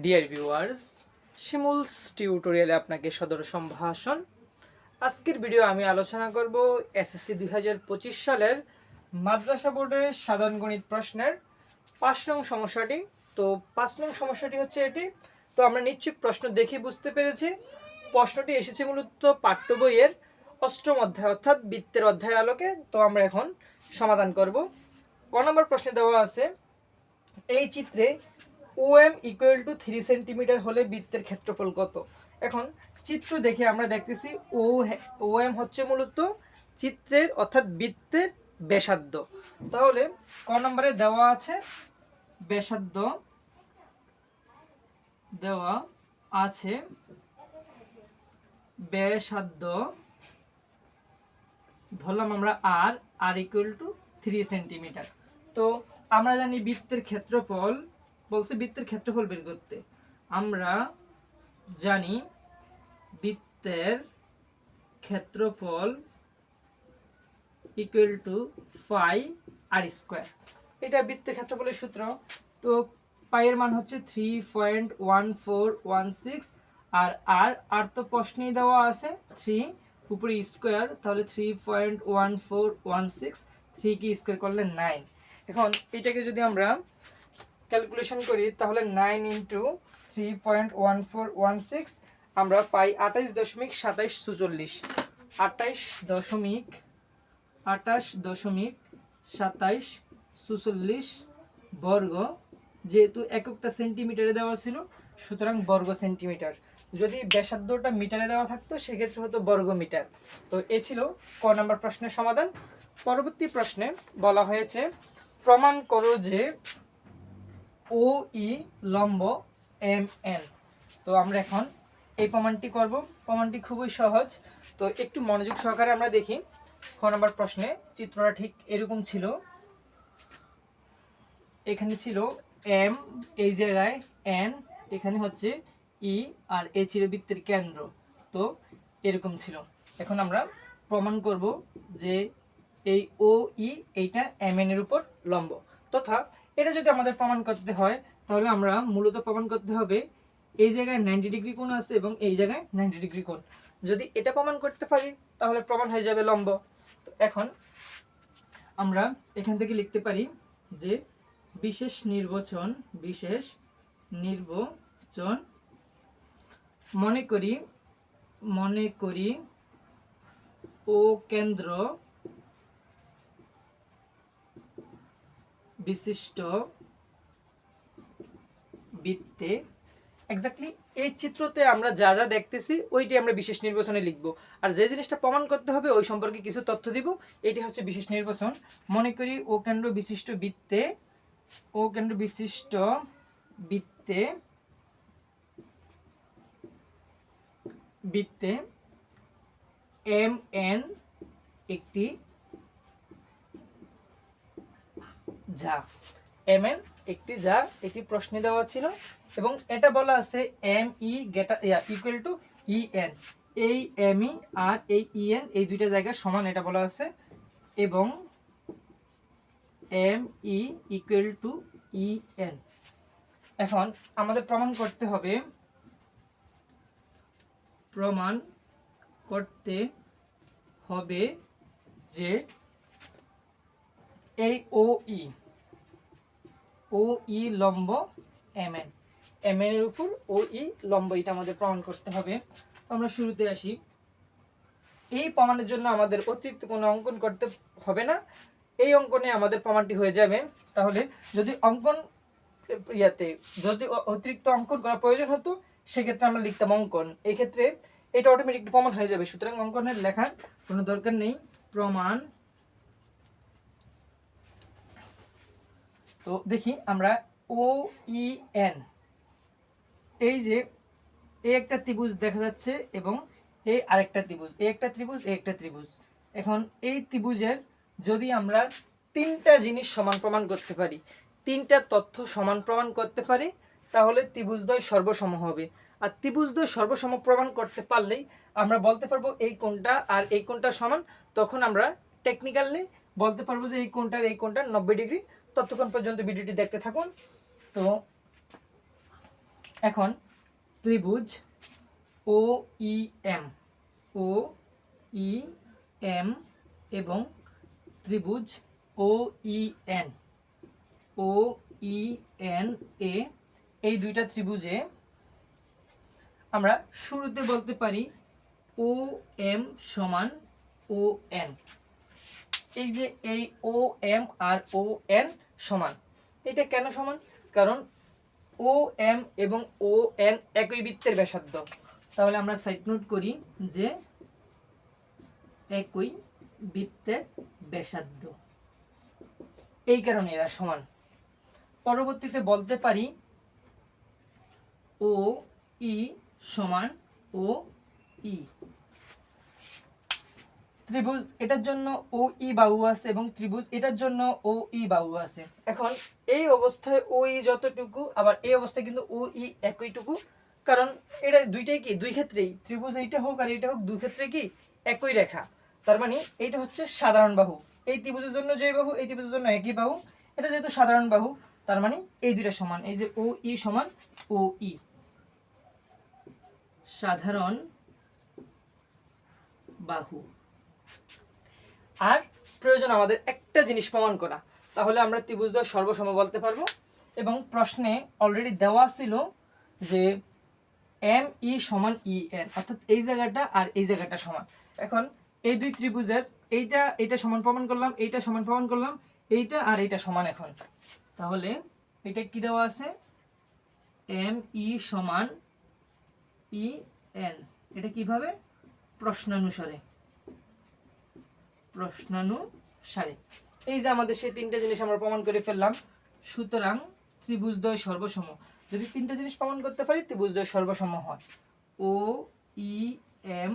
Dear viewers শিমুলস টিউটোরিয়ালে আপনাকে সদর সম্ভাষণ। আজকের ভিডিও আমি আলোচনা করব এসএসসি দুই হাজার পঁচিশ সালের মাদ্রাসা বোর্ডের সাধারণ গণিত প্রশ্নের। পাঁচ নং সমস্যাটি, তো পাঁচ নং সমস্যাটি হচ্ছে এটি। তো আমরা নিশ্চয়ই প্রশ্ন দেখে বুঝতে পেরেছি। প্রশ্নটি এসেছে মূলত পাঠ্য বইয়ের অষ্টম অধ্যায় অর্থাৎ বৃত্তের অধ্যায়ের আলোকে। তো আমরা এখন সমাধান করব। ক নম্বর প্রশ্নে দেওয়া আছে, এই চিত্রে O M equal to three centimetre হলে বৃত্তের ক্ষেত্রফল কত? এখন চিত্র দেখে আমরা দেখতেছি ও ও এম হচ্ছে মূলত চিত্রের অর্থাৎ বৃত্তের ব্যাসার্ধ। তাহলে ক নম্বরে দেওয়া আছে, ব্যাসার্ধ দেওয়া আছে ব্যাসার্ধ, ধরলাম আমরা আর r equal to three centimetre তো আমরা জানি বৃত্তের ক্ষেত্রফল বলছে বৃত্তের ক্ষেত্রফল বের করতে। আমরা জানি বৃত্তের ক্ষেত্রফল equal to pi r square এটা বৃত্তের ক্ষেত্রফলের সূত্র। তো পাইয়ের মান হচ্ছে three point one four one six আর আর আর তো প্রশ্নেই দেওয়া আছে। থ্রি উপরে স্কোয়ার তাহলে three point one four one six three কি স্কোয়ার করলে নাইন এখন এটাকে যদি আমরা ক্যালকুলেশন করি, তাহলে nine into three point one four one six আমরা পাই আঠাইশ দশমিক সাতাইশ সুচল্লিশ আঠাইশ দশমিক, আঠাশ দশমিক সাতাইশ সুচল্লিশ বর্গ, যেহেতু এককটা সেন্টিমিটারে দেওয়া ছিল, সুতরাং বর্গ সেন্টিমিটার যদি ব্যাসার্ধটা মিটারে দেওয়া থাকতো, সেক্ষেত্রে হতো বর্গ মিটার। তো এ ছিল ক নম্বর প্রশ্নের সমাধান। পরবর্তী প্রশ্নে বলা হয়েছে, প্রমাণ করো যে ও, ই, লম্ব, এম, এন। তো আমরা এখন এই প্রমাণটি করব। প্রমাণটি খুবই সহজ। তো একটু মনোযোগ সহকারে আমরা দেখি। খ নম্বর প্রশ্নে চিত্রটা ঠিক এরকম ছিল। এখানে ছিল এম, এই জায়গায় এন, এখানে হচ্ছে ই, আর এ ছিল বৃত্তের কেন্দ্র। তো এরকম ছিল। এখন আমরা প্রমাণ করব যে এই ও, ই, এইটা এম এর উপর লম্ব। তথা এটা যদি আমাদের প্রমাণ করতে হয়, তাহলে আমরা মূলত প্রমাণ করতে হবে এই জায়গায় নাইনটি ডিগ্রি কোণ আছে এবং এই জায়গায় নাইনটি ডিগ্রি কোণ। যদি এটা প্রমাণ করতে পারি, তাহলে প্রমাণ হয়ে যাবে লম্ব। তো এখন আমরা এখান থেকে লিখতে পারি যে বিশেষ নির্বাচন বিশেষ নির্বাচন, মনে করি মনে করি ও কেন্দ্র বিশিষ্ট বৃত্তে। এক্স্যাক্টলি এই চিত্রতে আমরা যা যা দেখতেছি ওইটি আমরা বিশেষ নির্বাচনে লিখব। আর যে জিনিসটা প্রমাণ করতে হবে, ওই সম্পর্কে কিছু তথ্য দিব। এটি হচ্ছে বিশেষ নির্বাচন। মনে করি ও কেন্দ্র বিশিষ্ট বৃত্তে, ও কেন্দ্র বিশিষ্ট বৃত্তে বৃত্তে, এম এন একটি যা এম এন একটি যা একটি প্রশ্নে দেওয়া ছিল এবং এটা বলা আছে এম ই গেটা ইকুয়াল টু ই এন এই এম ই আর এই ই এন এই দুইটা জায়গা সমান এটা বলা আছে এবং M E equal to E N এখন আমাদের প্রমাণ করতে হবে। প্রমাণ করতে হবে যে এই ও ই ও ই লম্ব এম এন। এম এন এর উপর ও ই লম্ব এটা আমাদের প্রমাণ করতে হবে। আমরা শুরুতে আসি। এই প্রমাণের জন্য আমাদের অতিরিক্ত কোনো অঙ্কন করতে হবে না। এই অঙ্কনে আমাদের প্রমাণটি হয়ে যাবে। তাহলে যদি অঙ্কন ইয়াতে যদি অতিরিক্ত অঙ্কন করার প্রয়োজন হতো, সেক্ষেত্রে আমরা লিখতাম অঙ্কন। এক্ষেত্রে এটা অটোমেটিক প্রমাণ হয়ে যাবে। সুতরাং অঙ্কনের লেখার কোনো দরকার নেই। প্রমাণ তো দেখি আমরা ও ই এন এই যে এই একটা ত্রিভুজ দেখা যাচ্ছে এবং এই আরেকটা ত্রিভুজ। এই একটা ত্রিভুজ এই একটা ত্রিভুজ। এখন এই ত্রিভুজের যদি আমরা তিনটা জিনিস সমান প্রমাণ করতে পারি, তিনটা তথ্য সমান প্রমাণ করতে পারি, তাহলে ত্রিভুজদ্বয় সর্বসম হবে। আর ত্রিভুজদ্বয় সর্বসম প্রমাণ করতে পারলেই আমরা বলতে পারব এই কোণটা আর এই কোণটা সমান, তখন আমরা টেকনিক্যালি বলতে পারব যে এই কোণটার এই কোণটা নব্বই ডিগ্রি ততক্ষণ পর্যন্ত ভিডিওটি দেখতে থাকুন। তো এখন ত্রিভুজ ও E M, O E M এবং ত্রিভুজ ও E N, O E N A, এই দুইটা ত্রিভুজে আমরা শুরুতে বলতে পারি ও এম সমান ও এন। এই যে এই ও এম আর ও এন সমান। এটা কেন সমান? কারণ ও এম এবং ও এন একই বৃত্তের ব্যাসার্ধ। তাহলে আমরা সাইড নোট করি যে একই বৃত্তের ব্যাসার্ধ। এই কারণে এরা সমান। পরবর্তীতে বলতে পারি ও ই সমান ও ই। ত্রিভুজ এটার জন্য ও ই বাহু আছে এবং ত্রিভুজ এটার জন্য ও ই বাহু আছে। এখন এই অবস্থায় ও ই যতটুকু, আবার এই অবস্থায় কিন্তু ও ই একইটুকু, কারণ এটা দুইটাই কি? দুই ক্ষেত্রেই। ত্রিভুজ এইটা হোক আর এটা হোক, দুই ক্ষেত্রে কি? একই রেখা। তার মানে এইটা হচ্ছে সাধারণ বাহু। এই ত্রিভুজের জন্য যে বাহু, এই ত্রিভুজের জন্য একই বাহু। এটা যেহেতু সাধারণ বাহু, তার মানে এই দুইটা সমান। এই যে ও ই সমান ও ই। সাধারণ বাহু। আর প্রয়োজন আমাদের একটা জিনিস প্রমাণ করা। তাহলে আমরা ত্রিভুজদ্বয় সর্বসম বলতে পারব। এবং প্রশ্নে অলরেডি দেওয়া ছিল যে এম ই সমান ই এন অর্থাৎ এই জায়গাটা আর এই জায়গাটা সমান। এখন এই দুই ত্রিভুজের এইটা এইটা সমান প্রমাণ করলাম, এইটা সমান প্রমাণ করলাম, এইটা আর এইটা সমান এখন। তাহলে এটা কি দেওয়া আছে? এম ই সমান ই এন এটা কীভাবে? প্রশ্নানুসারে। প্রশ্নানুসারে এই যে আমাদের সেই তিনটা জিনিস আমরা প্রমাণ করে ফেললাম। সুতরাং ত্রিভুজদ্বয় সর্বসম। যদি তিনটা জিনিস প্রমাণ করতে পারি ত্রিভুজদ্বয় সর্বসম হয়। ও ই এম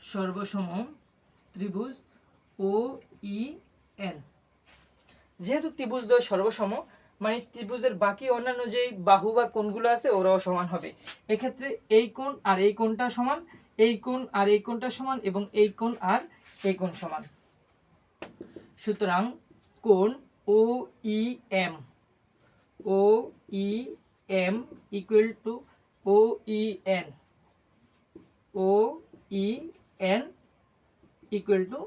সর্বসম ত্রিভুজ ও ই এন যেহেতু ত্রিভুজদ্বয় সর্বসম মানে ত্রিভুজের বাকি অন্যান্য যে বাহু বা কোণগুলো আছে ওরাও সমান হবে। এক্ষেত্রে এই কোণ আর এই কোণটা সমান এই কোণ আর এই কোণটা সমান এবং এই কোণ আর এই কোণ সমান? সুতরাং কোণ O E M O E M equal to O E N O E N equal to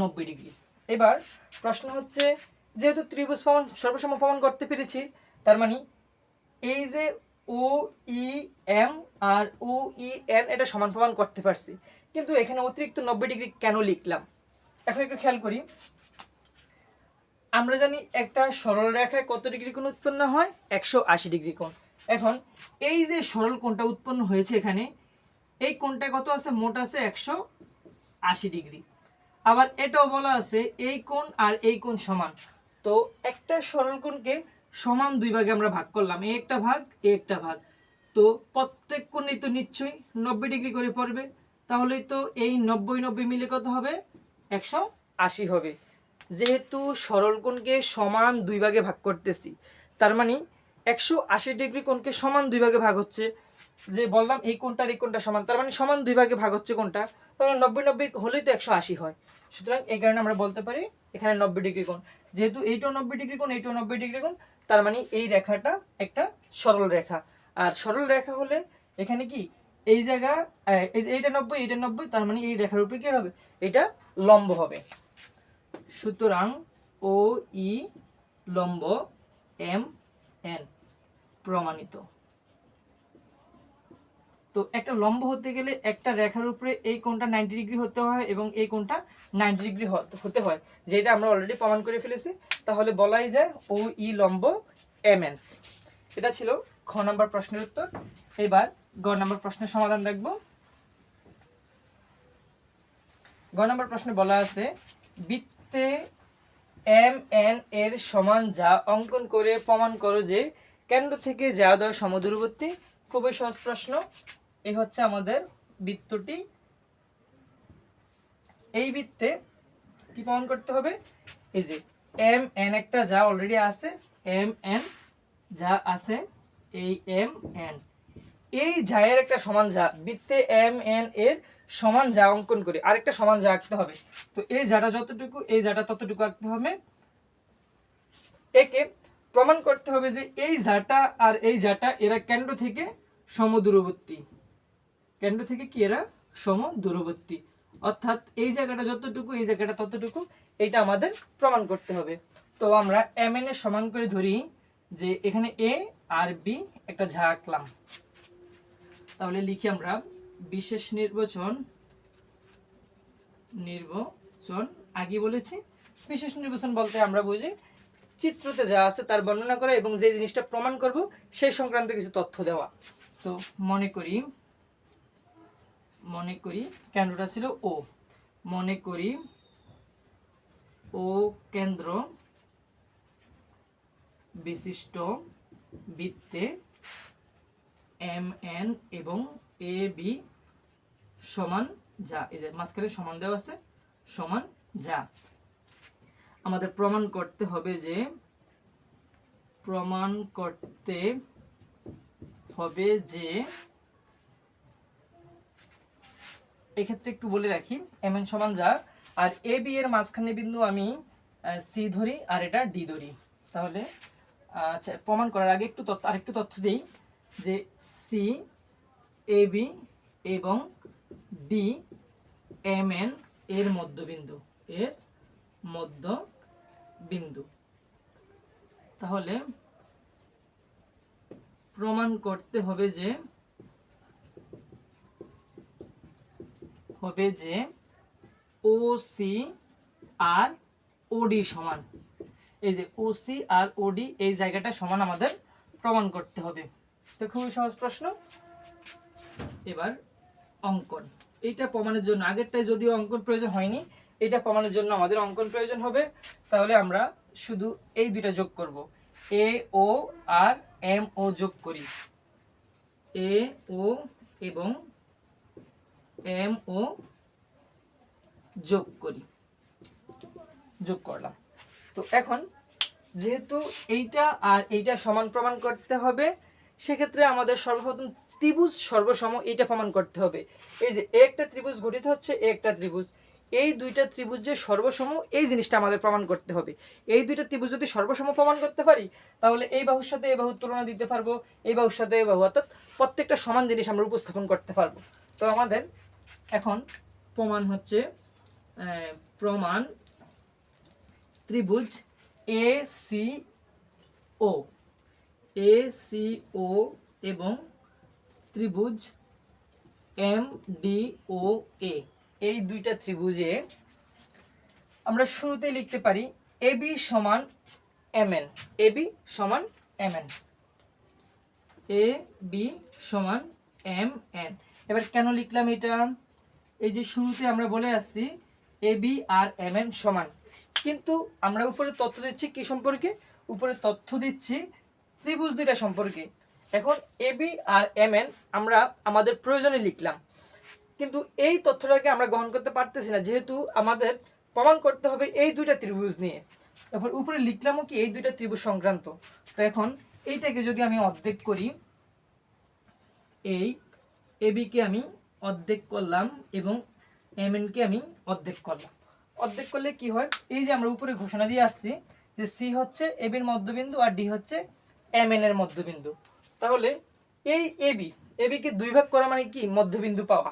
নব্বই ডিগ্রি এবার প্রশ্ন হচ্ছে, যেহেতু ত্রিভুজ প্রমাণ সর্বসম প্রমাণ করতে পেরেছি, তার মানে এই যে ও ই এম আর ও ই এন এটা সমান প্রমাণ করতে পারছি। কিন্তু এখানে অতিরিক্ত নব্বই ডিগ্রি কেন লিখলাম? এখন একটু খেয়াল করি। আমরা জানি একটা সরল রেখায় কত ডিগ্রি কোণ উৎপন্ন হয়? একশো আশি ডিগ্রি কোণ। এখন এই যে সরল কোণটা উৎপন্ন হয়েছে এখানে, এই কোণটা কত আছে? মোট আছে একশো আশি ডিগ্রি। আবার এটাও বলা আছে এই কোণ আর এই কোণ সমান। তো একটা সরল কোণকে সমান দুই ভাগে আমরা ভাগ করলাম। এই একটা ভাগ এই একটা ভাগ। তো প্রত্যেক কোণেই তো নিশ্চয়ই নব্বই ডিগ্রি করে পড়বে। তাহলেই তো এই নব্বই নব্বই মিলে কত হবে? একশো আশি হবে। যেহেতু সরল কোণকে সমান দুই ভাগে ভাগ করতেছি, তার মানে একশো আশি ডিগ্রি কোণকে সমান দুই ভাগে ভাগ হচ্ছে। যে বললাম এই কোণটার, এই কোণটা সমান, তার মানে সমান দুই ভাগে ভাগ হচ্ছে কোনটা তাহলে নব্বই নব্বই হলেই তো একশো আশি হয়। সুতরাং এই কারণে আমরা বলতে পারি এখানে নব্বই ডিগ্রি কোণ। যেহেতু এইটাও নব্বই ডিগ্রি কোণ, এইটাও নব্বই ডিগ্রি কোণ, তার মানে এই রেখাটা একটা সরল রেখা। আর সরল রেখা হলে এখানে কি এই জায়গা এইটা নব্বই এইটা নব্বই, তার মানে এই রেখার উপরে কি হবে? এটা লম্ব হবে। সুতরাং ও ই লম্ব এম এন প্রমাণিত। তো একটা লম্ব হতে গেলে একটা রেখার উপরে এই কোণটা নাইনটি ডিগ্রি হতে হয় এবং এই কোণটা নাইনটি ডিগ্রি হতে হয়, যেটা আমরা অলরেডি প্রমাণ করে ফেলেছি। তাহলে বলাই যায় ও ই লম্ব এম এন এটা ছিল খ নম্বর প্রশ্নের উত্তর। এবার গ নম্বর প্রশ্নের সমাধান দেখব। গ নম্বর প্রশ্নে বলা আছে, বৃত্তে এম এন এর সমান যা অঙ্কন করে প্রমাণ করো যে কেন্দ্র থেকে যা দেওয়া সমদূরবর্তী। খুবই সহজ প্রশ্ন। এই হচ্ছে আমাদের বৃত্তটি। এই বৃত্তে কি প্রমাণ করতে হবে? এই যে এম এন একটা যা অলরেডি আছে এম এন যা আছে এই এম এন এই জায়ের একটা সমান যা বৃত্তে এম, এন, এর সমান যা অঙ্কন করে আরেকটা সমান যা আঁকতে হবে। তো এই জাটা যতটুকু, এই জাটা ততটুকু আঁকতে হবে। একে প্রমাণ করতে হবে যে এই জাটা আর এই জাটা এরা কেন্দ্র থেকে সমদূরবর্তী। কেন্দ্র থেকে কি এরা? সমদূরবর্তী। অর্থাৎ এই জায়গাটা যতটুকু, এই জায়গাটা ততটুকু এটা আমাদের প্রমাণ করতে হবে। তো আমরা এম, এন এর সমান করে ধরি যে এখানে এ আর বি একটা ঝা আঁকলাম। তাহলে লিখি আমরা, বিশেষ নির্বাচন নির্বাচন আগে বলেছি, বিশেষ নির্বাচন বলতে আমরা বুঝি চিত্রতে যা আছে তার বর্ণনা করা এবং যে জিনিসটা প্রমাণ করব সেই সংক্রান্ত কিছু তথ্য দেওয়া। তো মনে করি মনে করি কেন্দ্রটা ছিল ও মনে করি ও কেন্দ্র বিশিষ্ট বৃত্তে এম, এন এবং এ, বি সমান যা, এই যে মাঝখানে সমান দেওয়া আছে, সমান যা। আমাদের প্রমাণ করতে হবে যে, প্রমাণ করতে হবে যে, এক্ষেত্রে একটু বলে রাখি, এম, এন সমান যা, আর এ, বি এর মাঝখানে বিন্দু আমি সি ধরি আর এটা ডি ধরি। তাহলে আচ্ছা প্রমাণ করার আগে একটু তথ্য, আরেকটু তথ্য দিই। যে সি, এ বি এবং ডি, এম, এন এর মধ্যবিন্দু এর মধ্যবিন্দু। তাহলে প্রমাণ করতে হবে যে হবে যে ও, সি আর ওডি সমান। এই যে ওসি আর ওডি এই জায়গাটা সমান আমাদের প্রমাণ করতে হবে। তো খুবই সহজ প্রশ্ন। এবার অঙ্কন। এইটা প্রমাণের জন্য, আগেরটায় যদিও অঙ্কন প্রয়োজন হয়নি, এটা প্রমাণের জন্য আমাদের অঙ্কন প্রয়োজন হবে। তাহলে আমরা শুধু এই দুইটা যোগ করব। এ, ও, আর, এম, ও যোগ করি। এ, ও এবং এম, ও যোগ করি। যোগ করলাম। তো এখন যেহেতু এইটা আর এইটা সমান প্রমাণ করতে হবে সেক্ষেত্রে আমাদের সর্বপ্রথম ত্রিভুজ সর্বসম এইটা প্রমাণ করতে হবে। এই যে একটা ত্রিভুজ গঠিত হচ্ছে একটা ত্রিভুজ। এই দুইটা ত্রিভুজ যে সর্বসম, এই জিনিসটা আমাদের প্রমাণ করতে হবে। এই দুইটা ত্রিভুজ যদি সর্বসম প্রমাণ করতে পারি, তাহলে এই বাহুর সাথে এই বাহুর তুলনা দিতে পারব, এই বাহুর সাথে এই বাহু, অর্থাৎ প্রত্যেকটা সমান জিনিস আমরা উপস্থাপন করতে পারব। তো আমাদের এখন প্রমাণ হচ্ছে প্রমাণ ত্রিভুজ A C O A C ও এবং ত্রিভুজ এম ডি ও এ এই দুইটা ত্রিভুজে আমরা শুরুতে লিখতে পারি এ বি সমান এম এন এ বি সমান এম এন এ বি সমান এম এন এবার কেন লিখলাম এটা? এই যে শুরুতে আমরা বলে আসছি এ বি আর এম এন সমান। কিন্তু আমরা উপরে তথ্য দিচ্ছি কি সম্পর্কে? উপরে তথ্য দিচ্ছি ত্রিভুজ দুইটা সম্পর্কে। এখন এ বি আর এম এন আমরা আমাদের প্রয়োজনে লিখলাম। কিন্তু এই তথ্যটাকে আমরা গ্রহণ করতে পারতেছি না, যেহেতু আমাদের প্রমাণ করতে হবে এই দুইটা ত্রিভুজ নিয়ে। তারপর উপরে লিখলামও কি এই দুইটা ত্রিভুজ সংক্রান্ত। তো এখন এইটাকে যদি আমি অর্ধেক করি, এই এবিকে আমি অর্ধেক করলাম এবং এম কে আমি অর্ধেক করলাম। অর্ধেক করলে কি হয়? এই যে আমরা উপরে ঘোষণা দিয়ে আসছি যে সি হচ্ছে এবির মধ্যবিন্দু আর ডি হচ্ছে এম এর মধ্যবিন্দু। তাহলে এই এবি এবি কে দুই ভাগ করা মানে কি? মধ্যবিন্দু পাওয়া।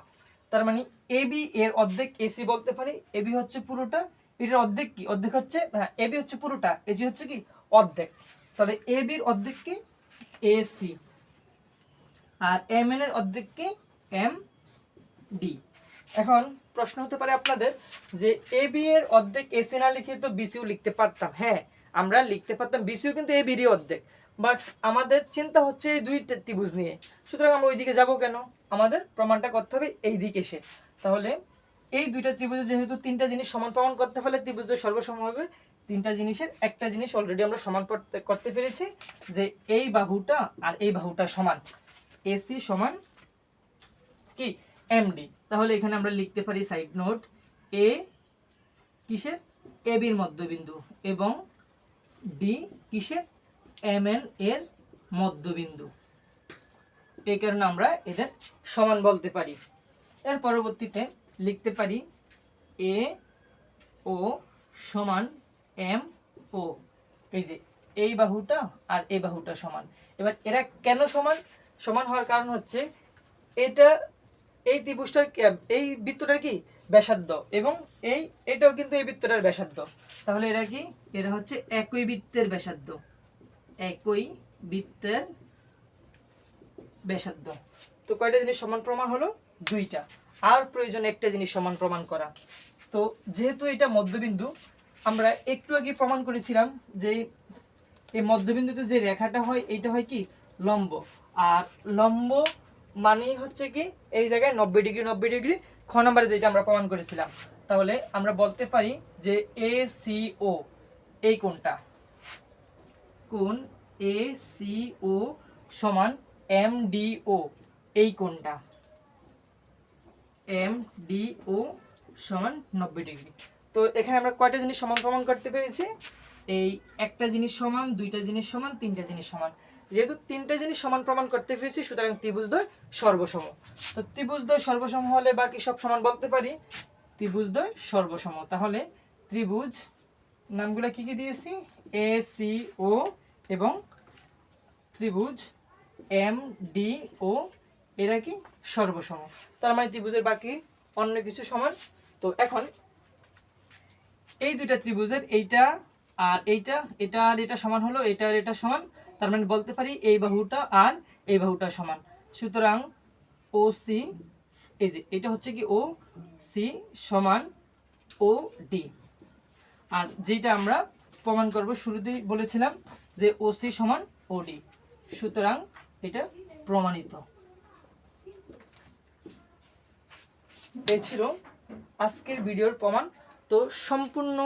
তার মানে এবি এর অর্ধেক এসি বলতে পারি এবি হচ্ছে পুরোটা এটার অর্ধেক কি? অর্ধেক হচ্ছে হ্যাঁ এবি হচ্ছে পুরোটা এসি হচ্ছে কি? অর্ধেক। তাহলে এবির অর্ধেক কি? এসি আর এম এর অর্ধেক কি? এম ডি এখন প্রশ্ন হতে পারে আপনাদের যে এ বি এর অর্ধেক এসি না লিখে তো বিসিও লিখতে পারতাম। হ্যাঁ আমরা লিখতে পারতাম বিসিও কিন্তু এ বিরই অর্ধেক। বাট আমাদের চিন্তা হচ্ছে এই দুই ত্রিভুজ নিয়ে। সুতরাং আমরা ওইদিকে যাব কেন? আমাদের প্রমাণটা করতে হবে এই দিকে এসে। তাহলে এই দুইটা ত্রিভুজে যেহেতু তিনটা জিনিস সমান প্রমাণ করতে পারলে ত্রিভুজের সর্বসম হবে, তিনটা জিনিসের একটা জিনিস অলরেডি আমরা সমান করতে- করতে পেরেছি যে এই বাহুটা আর এই বাহুটা সমান। এসি সমান কি? এমডি তাহলে এখানে আমরা লিখতে পারি সাইড নোট এ কিসের? এ বির মধ্যবিন্দু এবং ডি কিসের? এম এন এর মধ্যবিন্দু। এই কারণে আমরা এদের সমান বলতে পারি। এর পরবর্তীতে লিখতে পারি এ ও সমান এম ও। এই যে, এই বাহুটা আর এই বাহুটা সমান। এবার এরা কেন সমান? সমান হওয়ার কারণ হচ্ছে এটা, এই ত্রিভুজটার এই বৃত্তটার কি? ব্যাসার্ধ। এবং এই, এটাও কিন্তু এই বৃত্তটার ব্যাসার্ধ। তাহলে এরা কি? এরা হচ্ছে একই বৃত্তের ব্যাসার্ধ। একই বৃত্তের ব্যাসার্ধ। তো কয়টা জিনিস সমান প্রমাণ হলো? দুইটা। আর প্রয়োজন একটা জিনিস সমান প্রমাণ করা। তো যেহেতু এটা মধ্যবিন্দু আমরা একটু আগে প্রমাণ করেছিলাম যে এই মধ্যবিন্দুতে যে রেখাটা হয় এইটা হয় কি? লম্ব। আর লম্ব মানেই হচ্ছে কি? এই জায়গায় নব্বই ডিগ্রি নব্বই ডিগ্রি খ নম্বরে যেটা আমরা প্রমাণ করেছিলাম। তাহলে আমরা বলতে পারি যে এ সি ও এই কোনটা? কোন এ সি ও সমান এম ডি ও এই কোনটা এম ডি ও সমান নব্বই ডিগ্রি। তো এখানে আমরা কয়টা জিনিস সমান প্রমাণ করতে পেরেছি? এই একটা জিনিস সমান, দুইটা জিনিস সমান, তিনটা জিনিস সমান। যেহেতু তিনটা জিনিস সমান প্রমাণ করতে পেরেছি, সুতরাং ত্রিভুজদ্বয় সর্বসম। তো ত্রিভুজদ্বয় সর্বসম হলে বাকি সব সমান বলতে পারি? ত্রিভুজদ্বয় সর্বসম। তাহলে ত্রিভুজ নামগুলো কি কি দিয়েছি? এ সি ও এবং ত্রিভুজ এম ডি ও এরা কি? সর্বসম। তার মানে ত্রিভুজের বাকি অন্য কিছু সমান। তো এখন এই দুইটা ত্রিভুজের এইটা আর এইটা, এটা আর এটা সমান হলো, এটা আর এটা সমান। তার মানে বলতে পারি এই বাহুটা আর এই বাহুটা সমান। সুতরাং ও সি এই যে, এটা হচ্ছে কি ও সি সমান ও ডি আর যেটা আমরা প্রমাণ করব শুরুতেই বলেছিলাম যে ও সি সমান ও ডি সুতরাং এটা প্রমাণিত। এই ছিল আজকের ভিডিওর প্রমাণ। তো সম্পূর্ণ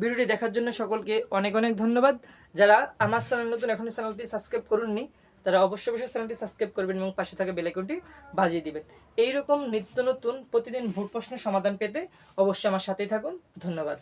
ভিডিওটি দেখার জন্য সকলকে অনেক অনেক ধন্যবাদ। যারা আমার চ্যানেল নতুন এখনই চ্যানেলটি সাবস্ক্রাইব করুননি, তারা অবশ্যই অবশ্যই চ্যানেলটি সাবস্ক্রাইব করবেন এবং পাশে থাকা বেলাইকনটি বাজিয়ে দিবেন। এইরকম নিত্য নতুন, প্রতিদিন ভোট প্রশ্নের সমাধান পেতে অবশ্যই আমার সাথেই থাকুন। ধন্যবাদ।